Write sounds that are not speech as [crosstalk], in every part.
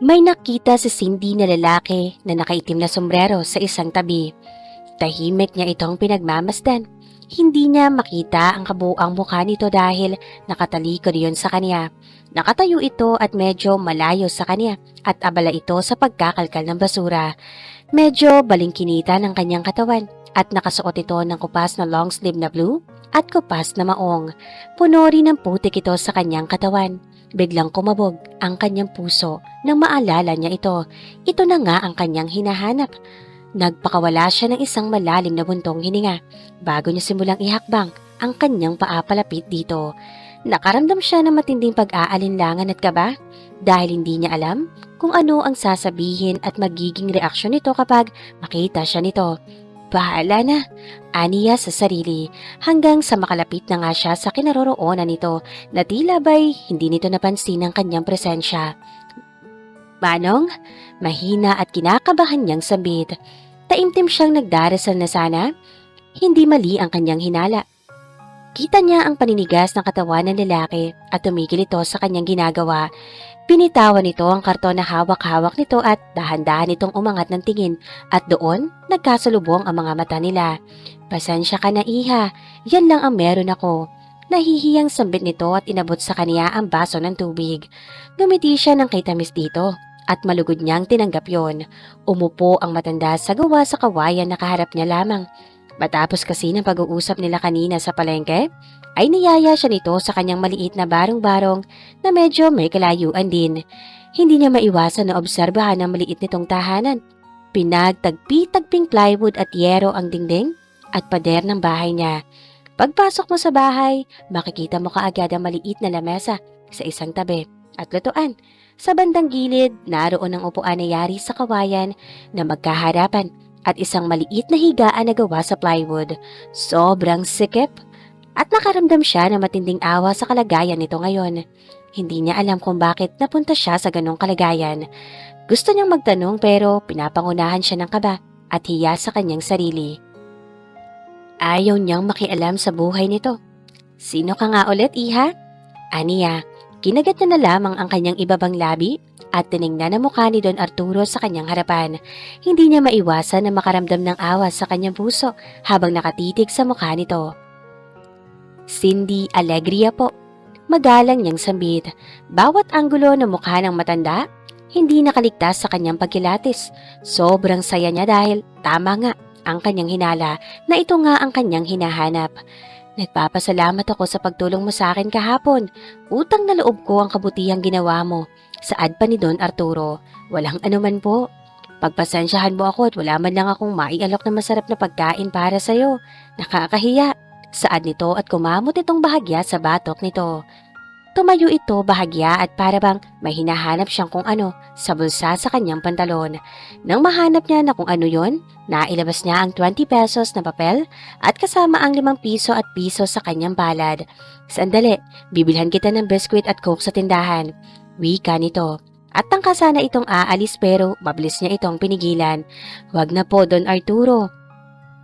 May nakita si Cindy na lalaki na nakaitim na sombrero sa isang tabi. Tahimik niya itong pinagmamasdan. Hindi niya makita ang kabuang mukha nito dahil nakatalikod yun sa kanya. Nakatayo ito at medyo malayo sa kanya at abala ito sa pagkakalkal ng basura. Medyo balingkinita ng kanyang katawan at nakasuot ito ng kupas na long sleeve na blue at kupas na maong. Puno rin ng putik ito sa kanyang katawan. Biglang kumabog ang kanyang puso nang maalala niya ito. Ito na nga ang kanyang hinahanap. Nagpakawala siya ng isang malalim na buntong hininga bago niya simulang ihakbang ang kanyang paapalapit dito. Nakaramdam siya ng matinding pag-aalinlangan at kaba dahil hindi niya alam kung ano ang sasabihin at magiging reaksyon nito kapag makita siya nito. Bahala na, aniya sa sarili hanggang sa makalapit na nga siya sa kinaroroonan nito na tila ba'y hindi nito napansin ang kanyang presensya. Manong, mahina at kinakabahan niyang sambit. Taimtim siyang nagdarasal na sana. Hindi mali ang kanyang hinala. Kita niya ang paninigas ng katawan ng lalaki at tumigil ito sa kanyang ginagawa. Pinitawan nito ang karton na hawak-hawak nito at dahan-dahan itong umangat ng tingin at doon nagkasalubong ang mga mata nila. Pasensya ka na iha, yan lang ang meron ako. Nahihiyang sambit nito at inabot sa kanya ang baso ng tubig. Gumiti siya ng kitamis dito at malugod niyang tinanggap yon. Umupo ang matanda sa gawa sa kawayan na kaharap niya lamang. Matapos kasi ng pag-uusap nila kanina sa palengke, ay niyaya siya nito sa kanyang maliit na barong-barong na medyo may kalayuan din. Hindi niya maiwasan na obserbahan ang maliit nitong tahanan. Pinagtagpi-tagping plywood at yero ang dingding at pader ng bahay niya. Pagpasok mo sa bahay, makikita mo kaagad ang maliit na lamesa sa isang tabi at lutuan. Sa bandang gilid, naroon ang upuan na yari sa kawayan na magkaharapan at isang maliit na higaan na gawa sa plywood. Sobrang sikip at nakaramdam siya ng matinding awa sa kalagayan nito ngayon. Hindi niya alam kung bakit napunta siya sa ganong kalagayan. Gusto niyang magtanong pero pinapangunahan siya ng kaba at hiya sa kanyang sarili. Ayaw niyang makialam sa buhay nito. Sino ka nga ulit, Iha? Aniya, kinagat niya na lamang ang kanyang ibabang labi at tiningnan ang mukha ni Don Arturo sa kanyang harapan. Hindi niya maiwasan na makaramdam ng awa sa kanyang puso habang nakatitig sa mukha nito. Cindy Alegria po. Magalang niyang sambit. Bawat anggulo ng mukha ng matanda, hindi nakaligtas sa kanyang pagkilatis. Sobrang saya niya dahil tama nga ang kanyang hinala na ito nga ang kanyang hinahanap. Nagpapasalamat ako sa pagtulong mo sa akin kahapon. Utang na loob ko ang kabutihang ginawa mo. Saad pa ni Don Arturo. Walang [laughs] anuman po. Pagpasensyahan mo ako at wala man lang akong maialok na masarap na pagkain para sa'yo. Nakakahiya. Saad nito at kumamot itong bahagya sa batok nito. Tumayo ito bahagya at para bang may hinahanap siyang kung ano sa bulsa sa kanyang pantalon. Nang mahanap niya na kung ano yon, nailabas niya ang 20 pesos na papel at kasama ang 5 piso at piso sa kanyang palad. Sandali, bibilhan kita ng biskwit at coke sa tindahan. Wika nito. At tangka sana itong aalis pero mabilis niya itong pinigilan. Huwag na po, Don Arturo.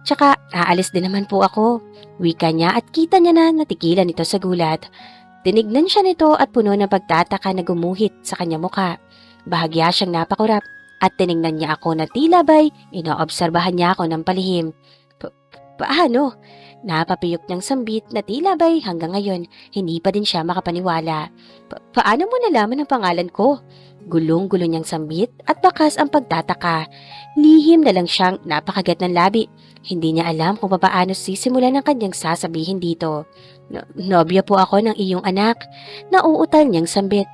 Tsaka, aalis din naman po ako. Wika niya at kita niya na natikilan ito sa gulat. Tinignan siya nito at puno ng pagtataka na gumuhit sa kanya mukha. Bahagya siyang napakurap at tiningnan niya ako na tila ba'y inoobserbahan niya ako ng palihim. Pa- paano? Napapiyok niyang sambit na tila ba'y hanggang ngayon hindi pa din siya makapaniwala. Pa- paano mo nalaman ang pangalan ko? Gulong-gulo niyang sambit at bakas ang pagtataka. Lihim na lang siyang napakagat ng labi. Hindi niya alam kung paano sisimulan ang kanyang sasabihin dito. No, nobya po ako ng iyong anak. Nauutal niyang sambit.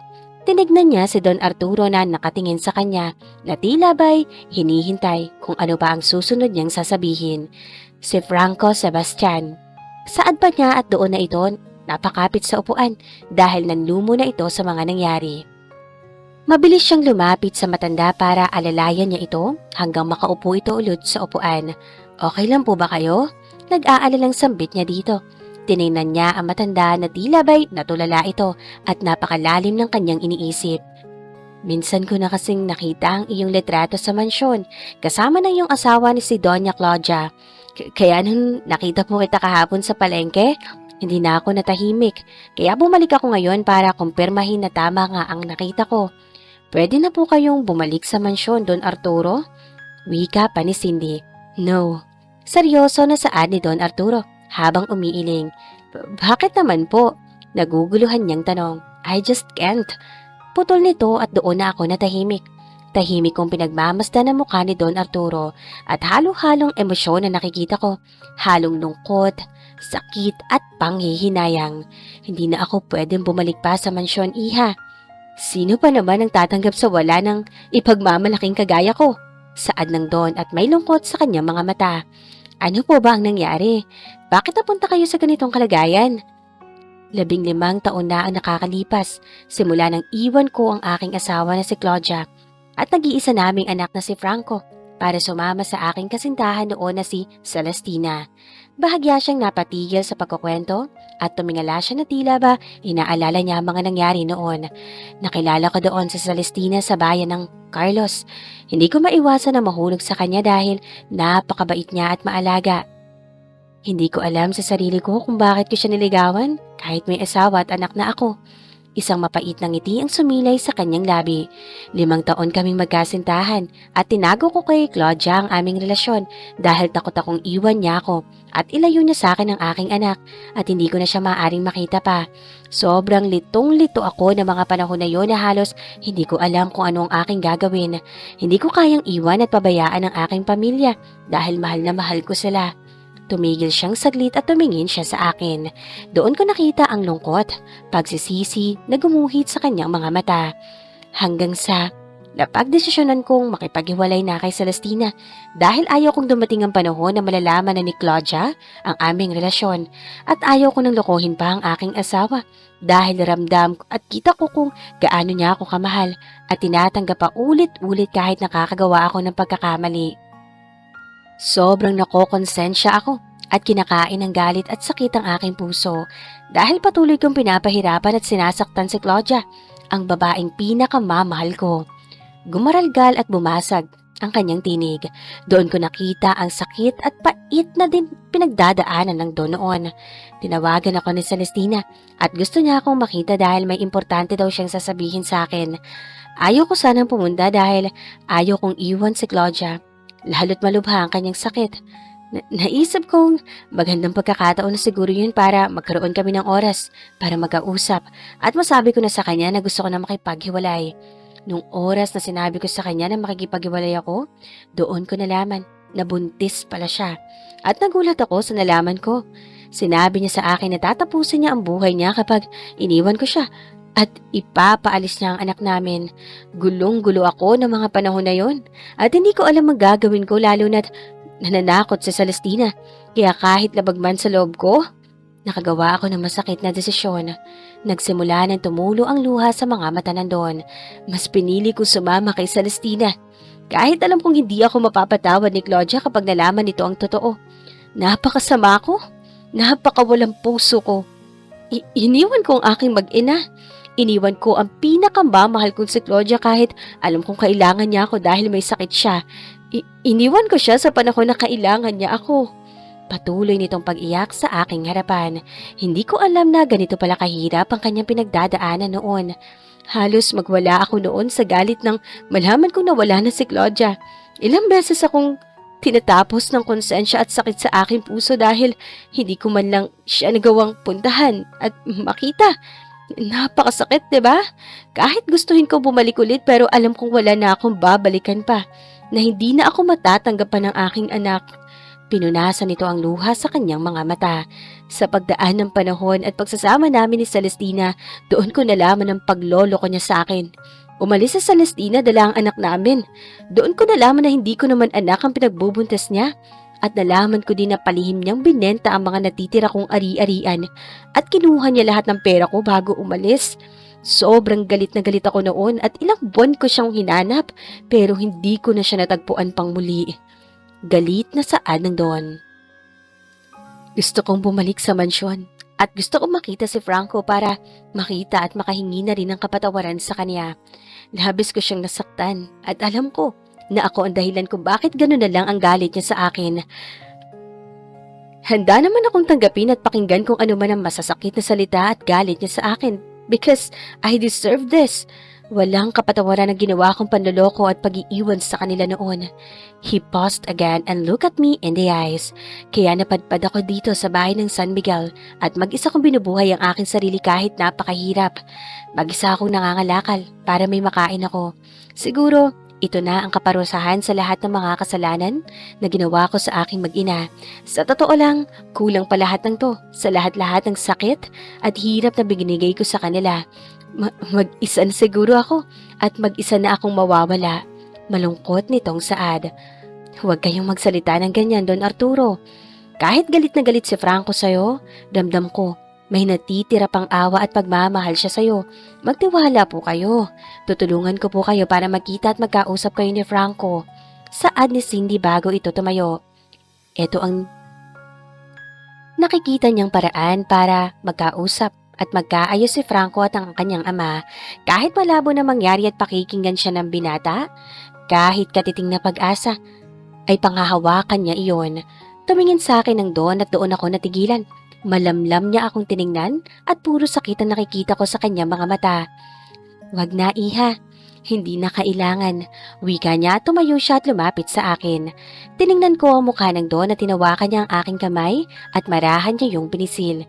Tinignan niya si Don Arturo na nakatingin sa kanya na tila ba'y hinihintay kung ano ba ang susunod niyang sasabihin. Si Franco Sebastian. Saad pa niya at doon na ito napakapit sa upuan dahil nanlumo na ito sa mga nangyari. Mabilis siyang lumapit sa matanda para alalayan niya ito hanggang makaupo ito ulit sa upuan. Okay lang po ba kayo? Nag-aalalang sambit niya dito. Tinignan niya ang matanda na tila ba'y natulala ito at napakalalim ng kanyang iniisip. Minsan ko na kasing nakita ang iyong litrato sa mansyon kasama na yung asawa ni si Doña Claudia. K- kaya nung nakita po kita kahapon sa palengke, hindi na ako natahimik. Kaya bumalik ako ngayon para kumpirmahin na tama nga ang nakita ko. pwede na po kayong bumalik sa mansyon, Don Arturo? Wika pa ni Cindy. No. Seryoso na saad ni Don Arturo habang umiiling. "B- Bakit naman po? Naguguluhan niyang tanong. I just can't. Putol nito at doon na ako natahimik. Tahimik kong pinagmamasdan ang mukha ni Don Arturo at halo-halong emosyon na nakikita ko. Halong lungkot, sakit at panghihinayang. Hindi na ako pwedeng bumalik pa sa mansyon, iha. Sino pa naman ang tatanggap sa wala ng ipagmamalaking kagaya ko? Saad ng Don at may lungkot sa kanyang mga mata. Ano po ba ang nangyari? Bakit napunta kayo sa ganitong kalagayan? Labing limang taon na ang nakakalipas simula nang iwan ko ang aking asawa na si Claudia at nag-iisa naming anak na si Franco para sumama sa aking kasintahan noon na si Celestina. Bahagya siyang napatigil sa pagkukwento at tumingala siya na tila ba inaalala niya ang mga nangyari noon. Nakilala ko doon sa Celestina sa bayan ng Carlos. Hindi ko maiwasan na mahulog sa kanya dahil napakabait niya at maalaga. Hindi ko alam sa sarili ko kung bakit ko siya niligawan kahit may asawa at anak na ako. Isang mapait na ngiti ang sumilay sa kanyang labi. Limang taon kaming magkasintahan at tinago ko kay Claudia ang aming relasyon dahil takot akong iwan niya ako at ilayo niya sa akin ang aking anak at hindi ko na siya maaring makita pa. Sobrang litong-lito ako ng mga panahon na yon na halos hindi ko alam kung ano ang aking gagawin. Hindi ko kayang iwan at pabayaan ang aking pamilya dahil mahal na mahal ko sila. Tumigil siyang saglit at tumingin siya sa akin. Doon ko nakita ang lungkot, pagsisisi na gumuhit sa kanyang mga mata. Hanggang sa napagdesisyonan kong makipaghiwalay na kay Celestina dahil ayaw kong dumating ang panahon na malalaman na ni Claudia ang aming relasyon at ayaw ko nang lokohin pa ang aking asawa dahil ramdam at kita ko kung gaano niya ako kamahal at tinatanggap pa ulit-ulit kahit nakakagawa ako ng pagkakamali. Sobrang nakokonsensya ako at kinakain ng galit at sakit ang aking puso dahil patuloy kong pinapahirapan at sinasaktan si Claudia, ang babaeng pinakamamahal ko. Gumaralgal at bumasag ang kanyang tinig. Doon ko nakita ang sakit at pait na din pinagdadaanan ng Don noon. Tinawagan ako ni Celestina at gusto niya akong makita dahil may importante daw siyang sasabihin sa akin. Ayaw ko sanang pumunta dahil ayaw kong iwan si Claudia lalo't malubha ang kanyang sakit. Na- naisip kong magandang pagkakataon na siguro yun para magkaroon kami ng oras para magkausap at masabi ko na sa kanya na gusto ko na makipaghiwalay. Nung oras na sinabi ko sa kanya na makikipaghiwalay ako, doon ko nalaman na buntis pala siya. At nagulat ako sa nalaman ko. Sinabi niya sa akin na tatapusin niya ang buhay niya kapag iniwan ko siya at ipapaalis niya ang anak namin. Gulong-gulo ako ng mga panahon na yon at hindi ko alam ang gagawin ko lalo na't nananakot sa Celestina. Kaya kahit labag man sa loob ko, nakagawa ako ng masakit na desisyon. Nagsimula ng tumulo ang luha sa mga mata nandun. Mas pinili ko sumama kay Celestina. Kahit alam kong hindi ako mapapatawad ni Claudia kapag nalaman nito ang totoo. Napakasama ko. Napakawalang puso ko. I- iniwan ko ang aking mag-ina. Iniwan ko ang pinakamamahal kong si Claudia kahit alam kong kailangan niya ako dahil may sakit siya. I- iniwan ko siya sa panahon na kailangan niya ako. Patuloy nitong pag-iyak sa aking harapan. Hindi ko alam na ganito pala kahirap ang kanyang pinagdadaanan noon. Halos magwala ako noon sa galit ng malaman kong nawala na si Claudia. Ilang beses akong tinatapos ng konsensya at sakit sa aking puso dahil hindi ko man lang siya nagawang puntahan at makita. Napakasakit, ba? Kahit gustuhin ko bumalik ulit pero alam kong wala na akong babalikan pa na hindi na ako matatanggapan ng aking anak. Pinunasan nito ang luha sa kanyang mga mata. Sa pagdaan ng panahon at pagsasama namin ni Celestina, doon ko nalaman ang paglolo ko niya sa akin. Umalis sa Celestina dala ang anak namin. Doon ko nalaman na hindi ko naman anak ang pinagbubuntas niya. At nalaman ko din na palihim niyang binenta ang mga natitira kong ari-arian at kinuha niya lahat ng pera ko bago umalis. Sobrang galit na galit ako noon at ilang buwan ko siyang hinanap pero hindi ko na siya natagpuan pang muli. Galit na saan ng doon. Gusto kong bumalik sa mansyon at gusto kong makita si Franco para makita at makahingi na rin ng kapatawaran sa kanya. Labis ko siyang nasaktan at alam ko na ako ang dahilan kung bakit gano'n na lang ang galit niya sa akin. Handa naman akong tanggapin at pakinggan kung ano man ang masasakit na salita at galit niya sa akin because I deserve this. Walang kapatawaran ang ginawa kong panloloko at pag-iiwan sa kanila noon. He paused again and looked at me in the eyes. Kaya napadpad ako dito sa bahay ng San Miguel at mag-isa kong binubuhay ang aking sarili kahit napakahirap. Mag-isa akong nangangalakal para may makain ako. Siguro, ito na ang kaparusahan sa lahat ng mga kasalanan na ginawa ko sa aking mag-ina. Sa totoo lang, kulang pa lahat ng to sa lahat-lahat ng sakit at hirap na binigay ko sa kanila. Ma- mag-isa na siguro ako at mag-isa na akong mawawala. Malungkot nitong saad. Huwag kayong magsalita ng ganyan, Don Arturo. Kahit galit na galit si Franco sa'yo, damdam ko, may natitira pang awa at pagmamahal siya sa'yo. Magtiwala po kayo. Tutulungan ko po kayo para magkita at magkausap kayo ni Franco. Saad ni Cindy bago ito tumayo. Ito ang nakikita niyang paraan para magkausap at magkaayos si Franco at ang kanyang ama kahit malabo na mangyari at pakikinggan siya ng binata, kahit katiting na pag-asa, ay panghahawakan niya iyon. Tumingin sa akin ng doon at doon ako natigilan. Malamlam niya akong tiningnan at puro sakit ang nakikita ko sa kanyang mga mata. Wag na iha, hindi na kailangan. Wika niya tumayo siya at lumapit sa akin. Tiningnan ko ang mukha ng doon at tinawakan niya ang aking kamay at marahan niya yung pinisil.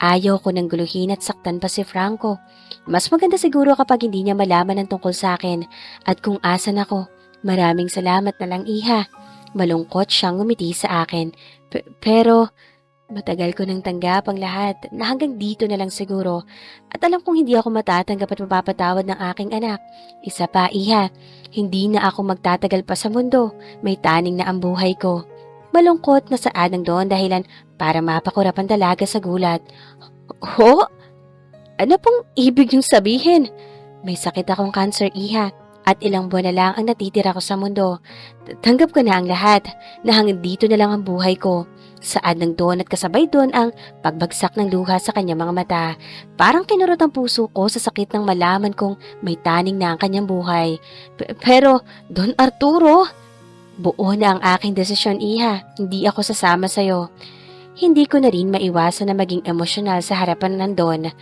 Ayaw ko nang guluhin at saktan pa si Franco. Mas maganda siguro kapag hindi niya malaman ang tungkol sa akin at kung asan ako. Maraming salamat na lang iha. Malungkot siyang ngumiti sa akin. P- pero matagal ko nang tanggap ang lahat na hanggang dito na lang siguro. At alam kong hindi ako matatanggap at mapapatawad ng aking anak. Isa pa iha, hindi na ako magtatagal pa sa mundo. May taning na ang buhay ko. Malungkot na saad ng doon dahilan para mapakurap ang sa gulat. Ho? Ano pong ibig niyong sabihin? May sakit akong cancer, iha, at ilang buwan na lang ang natitira ko sa mundo. Tanggap ko na ang lahat, na hanggang dito na lang ang buhay ko. Saad ng doon at kasabay doon ang pagbagsak ng luha sa kanyang mga mata. Parang kinurot ang puso ko sa sakit ng malaman kong may taning na ang kanyang buhay. P- pero, Don Arturo, buo na ang aking desisyon, iha. Hindi ako sasama sa'yo. Hindi ko na rin maiwasan na maging emosyonal sa harapan nandon.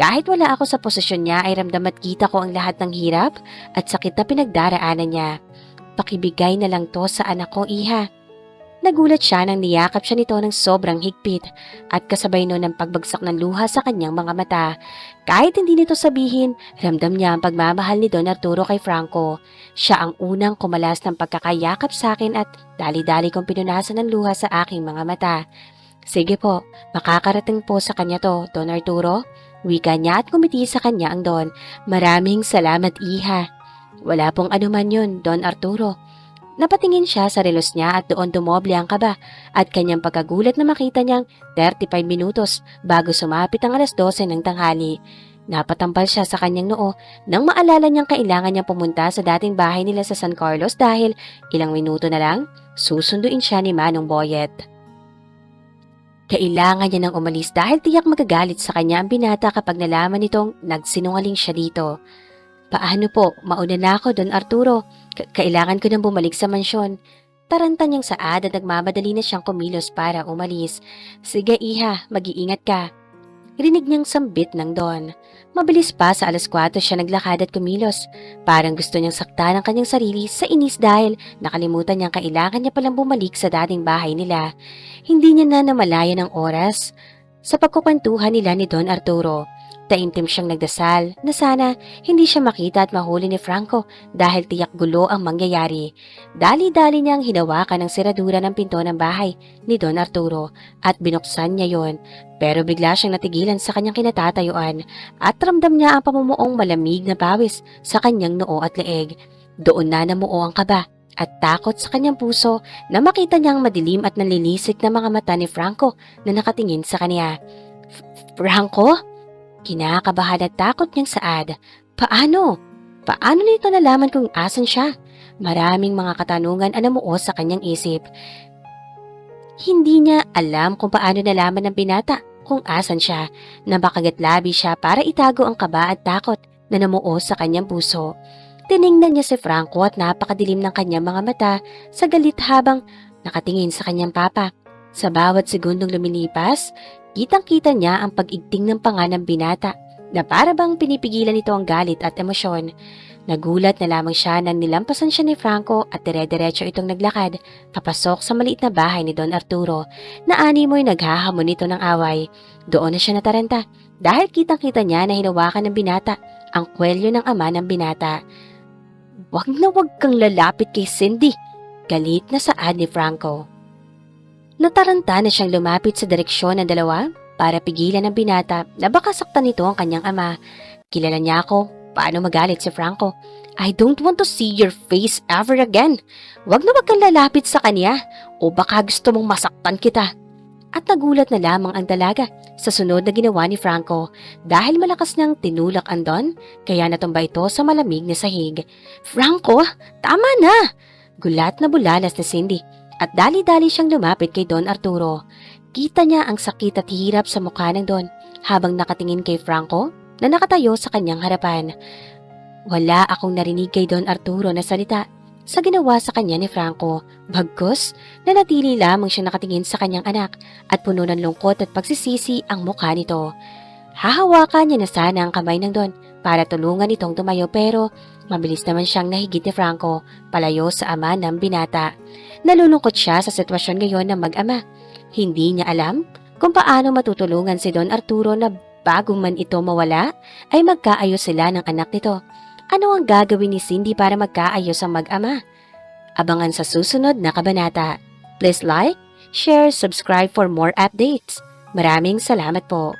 Kahit wala ako sa posisyon niya ay ramdam at kita ko ang lahat ng hirap at sakit na pinagdaraanan niya. Pakibigay na lang to sa anak ko, iha. Nagulat siya nang niyakap siya nito ng sobrang higpit at kasabay nun ng pagbagsak ng luha sa kanyang mga mata. Kahit hindi nito sabihin, ramdam niya ang pagmamahal ni Don Arturo kay Franco. Siya ang unang kumalas ng pagkakayakap sa akin at dali-dali kong pinunasan ng luha sa aking mga mata. Sige po, makakarating po sa kanya to, Don Arturo. Wika niya at kumiti sa kanya ang Don. Maraming salamat, Iha. Wala pong anuman yun, Don Arturo. Napatingin siya sa relos niya at doon dumoble ang kaba at kanyang pagkagulat na makita niyang 35 minutos bago sumapit ang alas 12 ng tanghali. Napatampal siya sa kanyang noo nang maalala niyang kailangan niyang pumunta sa dating bahay nila sa San Carlos dahil ilang minuto na lang susunduin siya ni Manong Boyet. Kailangan niya nang umalis dahil tiyak magagalit sa kanya ang binata kapag nalaman nitong nagsinungaling siya dito. Paano po? Mauna na ako, Don Arturo. K- kailangan ko nang bumalik sa mansyon. Taranta niyang saad at nagmamadali na siyang kumilos para umalis. Sige, iha, mag-iingat ka. Rinig niyang sambit ng Don. Mabilis pa sa alas 4 siya naglakad at kumilos. Parang gusto niyang sakta ng kanyang sarili sa inis dahil nakalimutan niyang kailangan niya palang bumalik sa dating bahay nila. Hindi niya na namalaya ng oras sa pagkukwentuhan nila ni Don Arturo. Taimtim siyang nagdasal na sana hindi siya makita at mahuli ni Franco dahil tiyak gulo ang mangyayari. Dali-dali niyang hinawakan ang seradura ng pinto ng bahay ni Don Arturo at binuksan niya yon. Pero bigla siyang natigilan sa kanyang kinatatayuan at ramdam niya ang pamumuong malamig na pawis sa kanyang noo at leeg. Doon na namuo ang kaba at takot sa kanyang puso na makita niyang madilim at nanlilisik na mga mata ni Franco na nakatingin sa kanya. Franco? Kinakabahan at takot niyang saad. Paano? Paano nito nalaman kung asan siya? Maraming mga katanungan ang namuo sa kanyang isip. Hindi niya alam kung paano nalaman ng binata kung asan siya. Nabakagatlabi siya para itago ang kaba at takot na namuo sa kanyang puso. Tiningnan niya si Franco at napakadilim ng kanyang mga mata sa galit habang nakatingin sa kanyang papa. Sa bawat segundong lumilipas, kitang-kita niya ang pag-igting ng panga ng binata na para bang pinipigilan nito ang galit at emosyon. Nagulat na lamang siya nang nilampasan siya ni Franco at dire-diretso itong naglakad papasok sa maliit na bahay ni Don Arturo na animoy naghahamon nito ng away. Doon na siya nataranta dahil kitang-kita niya na hinawakan ng binata ang kwelyo ng ama ng binata. Wag na wag kang lalapit kay Cindy. Galit na saad ni Franco. Nataranta na siyang lumapit sa direksyon ng dalawa para pigilan ng binata na baka saktan nito ang kanyang ama. Kilala niya ako. Paano magalit si Franco? I don't want to see your face ever again. Wag na wag kang lalapit sa kanya o baka gusto mong masaktan kita. At nagulat na lamang ang dalaga sa sunod na ginawa ni Franco dahil malakas niyang tinulak ang Don kaya natumba ito sa malamig na sahig. Franco, tama na! Gulat na bulalas ni Cindy at dali-dali siyang lumapit kay Don Arturo. Kita niya ang sakit at hirap sa mukha ng Don habang nakatingin kay Franco na nakatayo sa kanyang harapan. Wala akong narinig kay Don Arturo na salita sa ginawa sa kanya ni Franco. Bagkus, nanatili lamang siya nakatingin sa kanyang anak at puno ng lungkot at pagsisisi ang mukha nito. Hahawakan niya na sana ang kamay ng Don para tulungan itong tumayo pero mabilis naman siyang nahigit ni Franco palayo sa ama ng binata. Nalulungkot siya sa sitwasyon ngayon ng mag-ama. Hindi niya alam kung paano matutulungan si Don Arturo na bago man ito mawala ay magkaayos sila ng anak nito. Ano ang gagawin ni Cindy para magkaayos ang mag-ama? Abangan sa susunod na kabanata. Please like, share, subscribe for more updates. Maraming salamat po.